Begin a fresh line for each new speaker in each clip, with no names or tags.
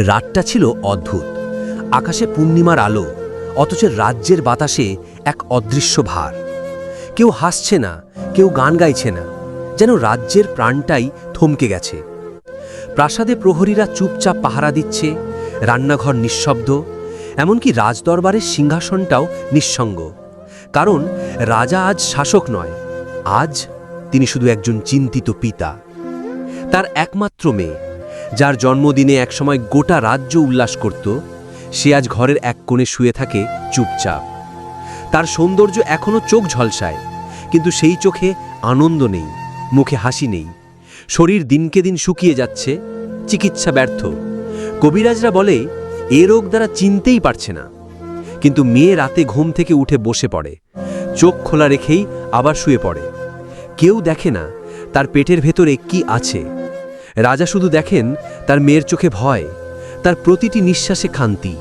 রাতটা ছিল অদ্ভুত। আকাশে পূর্ণিমার আলো, অথচ রাজ্যের বাতাসে এক অদৃশ্য ভার। কেউ হাসছে না, কেউ গান গাইছে না, যেন রাজ্যের প্রাণটাই থমকে গেছে। প্রাসাদে প্রহরীরা চুপচাপ পাহারা দিচ্ছে, রান্নাঘর নিঃশব্দ, এমনকি রাজদরবারের সিংহাসনটাও নিঃসঙ্গ। কারণ রাজা আজ শাসক নয়, আজ তিনি শুধু একজন চিন্তিত পিতা। তার একমাত্র মেয়ে। যার জন্মদিনে একসময় গোটা রাজ্য উল্লাস করত, সে আজ ঘরের এক কোণে শুয়ে থাকে চুপচাপ। তার সৌন্দর্য এখনও চোখ ঝলসায়, কিন্তু সেই চোখে আনন্দ নেই, মুখে হাসি নেই। শরীর দিনকে দিন শুকিয়ে যাচ্ছে, চিকিৎসা ব্যর্থ। কবিরাজরা বলে, এ রোগ দ্বারা চিনতেই পারছে না। কিন্তু মেয়ে রাতে ঘুম থেকে উঠে বসে পড়ে, চোখ খোলা রেখেই আবার শুয়ে পড়ে। কেউ দেখে না, তার পেটের ভেতরে কি আছে। রাজা শুধু দেখেন তার মেয়ের চোখে ভয়, তার প্রতিটি নিঃশ্বাসে খান্তি।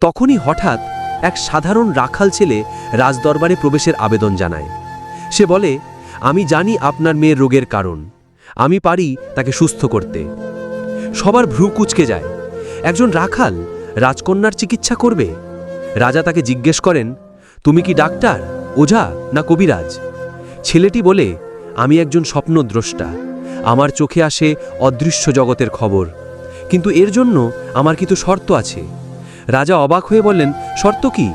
তখনই হঠাৎ এক সাধারণ রাখাল ছেলে রাজদরবারে প্রবেশের আবেদন জানায়। সে বলে, আমি জানি আপনার মেয়ের রোগের কারণ। আমি পারি তাকে সুস্থ করতে। সবার ভ্রু কুচকে যায়। একজন রাখাল রাজকন্যার চিকিৎসা করবে? রাজা তাকে জিজ্ঞেস করেন, তুমি কি ডাক্তার, ওঝা না কবিরাজ? ছেলেটি বলে, আমি একজন স্বপ্নদ্রষ্টা। আমার চোখে আসে অদৃশ্য জগতের খবর। কিন্তু এর জন্য আমার কিছু শর্ত আছে। রাজা অবাক হয়ে বললেন, শর্ত কি?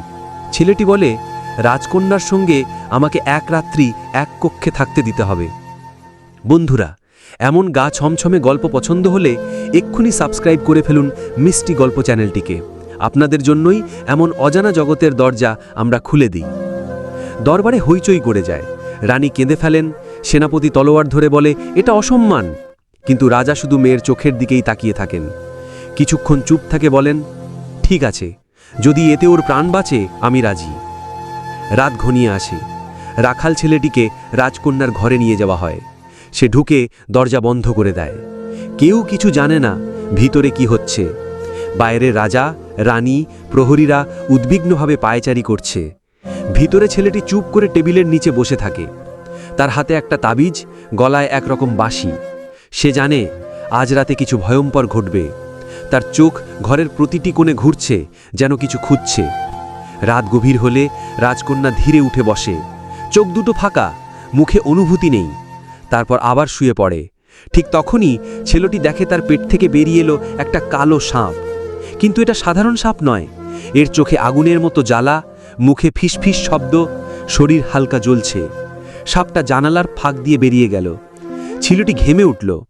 ছেলেটি বলে, রাজকন্যার সঙ্গে আমাকে এক রাত্রি এক কক্ষে থাকতে দিতে হবে। বন্ধুরা, এমন গা ছমছমে গল্প পছন্দ হলে এক্ষুনি সাবস্ক্রাইব করে ফেলুন মিষ্টি গল্প চ্যানেলটিকে। আপনাদের জন্যই এমন অজানা জগতের দরজা আমরা খুলে দিই। দরবারে হইচই করে যায়। রানী কেঁদে ফেলেন সেনাপতি তলোয়ার ধরে বলে, এটা অসম্মান। কিন্তু রাজা শুধু মেয়ের চোখের দিকেই তাকিয়ে থাকেন। কিছুক্ষণ চুপ থাকে বলেন, ঠিক আছে, যদি এতে ওর প্রাণ বাঁচে, আমি রাজি। রাত ঘনিয়ে আসে। রাখাল ছেলেটিকে রাজকন্যার ঘরে নিয়ে যাওয়া হয়। সে ঢুকে দরজা বন্ধ করে দেয়। কেউ কিছু জানে না ভিতরে কি হচ্ছে। বাইরে রাজা, রানী, প্রহরীরা উদ্বিগ্নভাবে পায়চারি করছে। ভিতরে ছেলেটি চুপ করে টেবিলের নিচে বসে থাকে। তার হাতে একটা তাবিজ, গলায় একরকম বাঁশি। সে জানে, আজ রাতে কিছু ভয়ঙ্কর ঘটবে। তার চোখ ঘরের প্রতিটি কোণে ঘুরছে, যেন কিছু খুঁজছে। রাত গভীর হলে রাজকন্যা ধীরে উঠে বসে। চোখ দুটো ফাঁকা, মুখে অনুভূতি নেই। তারপর আবার শুয়ে পড়ে। ঠিক তখনই ছেলেটি দেখে তার পেট থেকে বেরিয়ে এলো একটা কালো সাপ। কিন্তু এটা সাধারণ সাপ নয়। এর চোখে আগুনের মতো জ্বালা, মুখে ফিসফিস শব্দ, শরীর হালকা জ্বলছে। সাপটা জানালার ফাঁক দিয়ে বেরিয়ে গেল। ছেলেটি ঘেমে উঠল।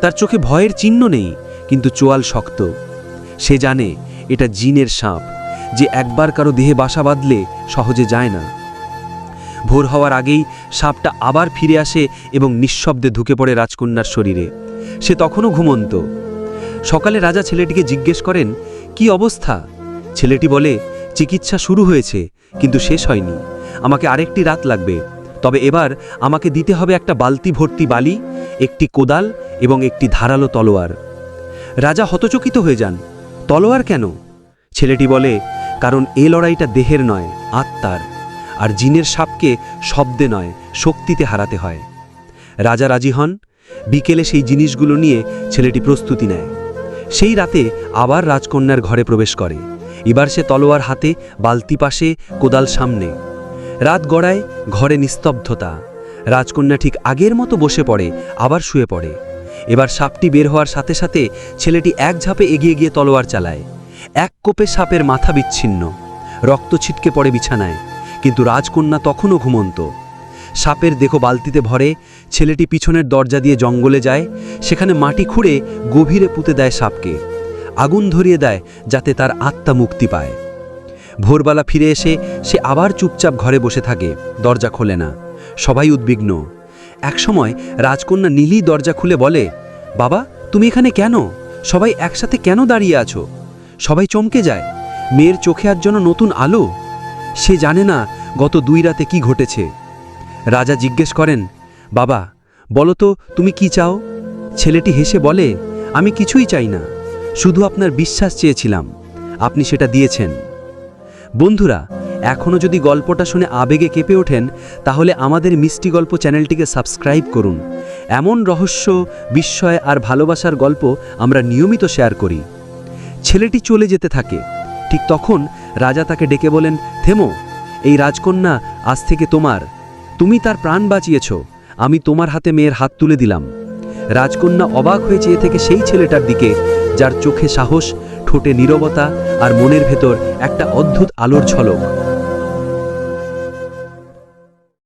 তার চোখে ভয়ের চিহ্ন নেই, কিন্তু চোয়াল শক্ত। সে জানে এটা জিনের সাপ, যে একবার কারও দেহে বাসা বাঁধলে সহজে যায় না। ভোর হওয়ার আগেই সাপটা আবার ফিরে আসে এবং নিঃশব্দে ঢুকে পড়ে রাজকন্যার শরীরে। সে তখনও ঘুমন্ত। সকালে রাজা ছেলেটিকে জিজ্ঞেস করেন, কি অবস্থা? ছেলেটি বলে, চিকিৎসা শুরু হয়েছে, কিন্তু শেষ হয়নি। আমাকে আরেকটি রাত লাগবে। তবে এবার আমাকে দিতে হবে একটা বালতি ভর্তি বালি, একটি কোদাল এবং একটি ধারালো তলোয়ার। রাজা হতচকিত হয়ে যান, তলোয়ার কেন? ছেলেটি বলে, কারণ এ লড়াইটা দেহের নয়, আত্মার, আর জিনের সাপকে শব্দে নয়, শক্তিতে হারাতে হয়। রাজা রাজি হন, বিকেলে সেই জিনিসগুলো নিয়ে ছেলেটি প্রস্তুতি নেয়। সেই রাতে আবার রাজকন্যার ঘরে প্রবেশ করে। এবার সে তলোয়ার হাতে, বালতি পাশে, কোদাল সামনে রাত গড়ায় ঘরে নিস্তব্ধতা। রাজকন্যা ঠিক আগের মতো বসে পড়ে, আবার শুয়ে পড়ে। এবার সাপটি বের হওয়ার সাথে সাথে ছেলেটি এক ঝাপে এগিয়ে গিয়ে তলোয়ার চালায়। এক কোপে সাপের মাথা বিচ্ছিন্ন। রক্ত ছিটকে পড়ে বিছানায়, কিন্তু রাজকন্যা তখনও ঘুমন্ত। সাপের দেখো বালতিতে ভরে, ছেলেটি পিছনের দরজা দিয়ে জঙ্গলে যায়, সেখানে মাটি খুঁড়ে গভীরে পুঁতে দেয় সাপকে। আগুন ধরিয়ে দেয় যাতে তার আত্মা মুক্তি পায়। ভোরবেলা ফিরে এসে সে আবার চুপচাপ ঘরে বসে থাকে, দরজা খোলে না। সবাই উদ্বিগ্ন। একসময় রাজকন্যা নীলি দরজা খুলে বলে, বাবা, তুমি এখানে কেন? সবাই একসাথে কেন দাঁড়িয়ে আছো? সবাই চমকে যায়। মেয়ের চোখে আর জন্য নতুন আলো। সে জানে না গত দুই রাতে কি ঘটেছে। রাজা জিজ্ঞেস করেন, বাবা, বলো তো, তুমি কি চাও? ছেলেটি হেসে বলে, আমি কিছুই চাই না। শুধু আপনার বিশ্বাস চেয়েছিলাম। আপনি সেটা দিয়েছেন। বন্ধুরা এখনও যদি গল্পটা শুনে আবেগে কেঁপে ওঠেন, তাহলে আমাদের মিষ্টি গল্প চ্যানেলটিকে সাবস্ক্রাইব করুন। এমন রহস্য, বিস্ময় আর ভালোবাসার গল্প আমরা নিয়মিত শেয়ার করি। ছেলেটি চলে যেতে থাকে। ঠিক তখন রাজা তাকে ডেকে বলেন, থেমো, এই রাজকন্যা আজ থেকে তোমার। তুমি তার প্রাণ বাঁচিয়েছ। আমি তোমার হাতে মেয়ের হাত তুলে দিলাম। রাজকন্যা অবাক হয়ে চেয়ে থেকে সেই ছেলেটার দিকে, যার চোখে সাহস ঠোঁটে নীরবতা আর মনের ভেতর একটা অদ্ভুত আলোর ঝলক।